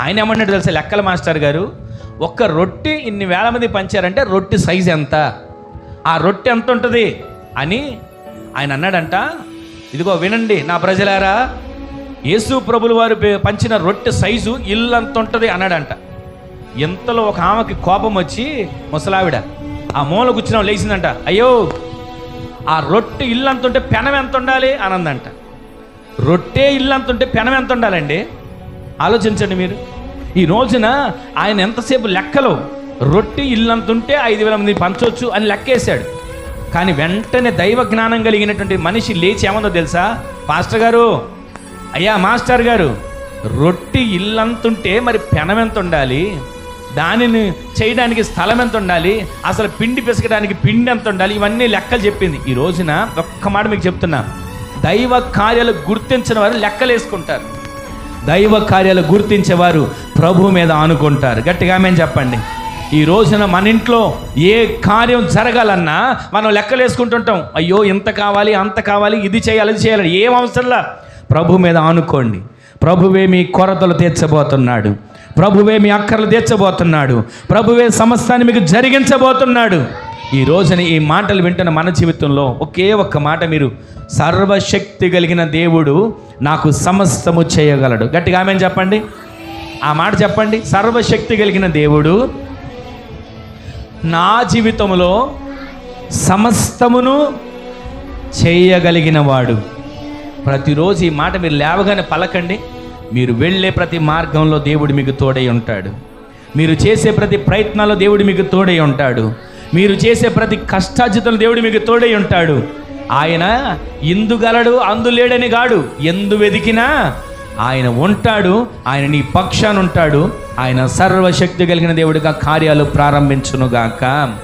ఆయన ఏమన్నాడు తెలుసా? లెక్కల మాస్టర్ గారు ఒక్క రొట్టె ఇన్ని వేల మంది పంచారంటే రొట్టె సైజ్ ఎంత? ఆ రొట్టె ఎంత ఉంటుంది? అని ఆయన అన్నాడంట ఇదిగో వినండి నా ప్రజలారా యేసు ప్రభులు వారు పంచిన రొట్టె సైజు ఇల్లు అంత ఉంటుంది అన్నాడంట. ఇంతలో ఒక ఆమెకి కోపం వచ్చి ముసలావిడ ఆ మూల కూర్చున్నాం లేచిందంట అయ్యో ఆ రొట్టె ఇల్లు అంత ఉంటే పెనం ఎంత ఉండాలి? అని అందంట. రొట్టె ఇల్లు అంత ఉంటే పెనం ఎంత ఉండాలండి? ఆలోచించండి మీరు. ఈ రోజున ఆయన ఎంతసేపు లెక్కలో రొట్టె ఇల్లంత ఉంటే ఐదు వేల మంది పంచవచ్చు అని లెక్కేశాడు. కానీ వెంటనే దైవ జ్ఞానం కలిగినటువంటి మనిషి లేచి ఏమందో తెలుసా? పాస్టర్ గారు అయ్యా మాస్టర్ గారు రొట్టె ఇల్లంతుంటే మరి పెనం ఎంత ఉండాలి? దానిని చేయడానికి స్థలం ఎంత ఉండాలి? అసలు పిండి పిసకడానికి పిండి ఎంత ఉండాలి? ఇవన్నీ లెక్కలు చెప్పింది. ఈ రోజున ఒక్క మాట మీకు చెప్తున్నా. దైవ కార్యాలు గుర్తించిన వారు లెక్కలు వేసుకుంటారు దైవ కార్యాలు గుర్తించేవారు ప్రభు మీద ఆనుకుంటారు. గట్టిగా మేము చెప్పండి. ఈ రోజున మన ఇంట్లో ఏ కార్యం జరగాలన్నా మనం లెక్కలు వేసుకుంటుంటాం అయ్యో ఇంత కావాలి అంత కావాలి ఇది చేయాలి అది చేయాలి ఏం అవసరంలా? ప్రభు మీద ఆనుకోండి. ప్రభువే మీ కొరతలు తీర్చబోతున్నాడు. ప్రభువే మీ అక్కర్లు తీర్చబోతున్నాడు. ప్రభువే సమస్తాన్ని మీకు జరిగించబోతున్నాడు. ఈ రోజున ఈ మాటలు వింటున్న మన జీవితంలో ఒకే ఒక్క మాట మీరు సర్వశక్తి కలిగిన దేవుడు నాకు సమస్తము చేయగలడు. గట్టిగా ఆమె చెప్పండి. ఆ మాట చెప్పండి. సర్వశక్తి కలిగిన దేవుడు నా జీవితంలో సమస్తమును చేయగలిగిన వాడు. ప్రతిరోజు ఈ మాట మీరు లేవగానే పలకండి. మీరు వెళ్ళే ప్రతి మార్గంలో దేవుడు మీకు తోడై ఉంటాడు. మీరు చేసే ప్రతి ప్రయత్నాల్లో దేవుడు మీకు తోడై ఉంటాడు. మీరు చేసే ప్రతి కష్టాజితంలో దేవుడు మీకు తోడై ఉంటాడు. ఆయన ఇందుగలడు అందులేడని గాడు ఎందు వెదికినా ఆయన ఉంటాడు ఆయన నీ పక్షాన ఉంటాడు. ఆయన సర్వశక్తి కలిగిన దేవుడిగా కార్యాలు ప్రారంభించునుగాక.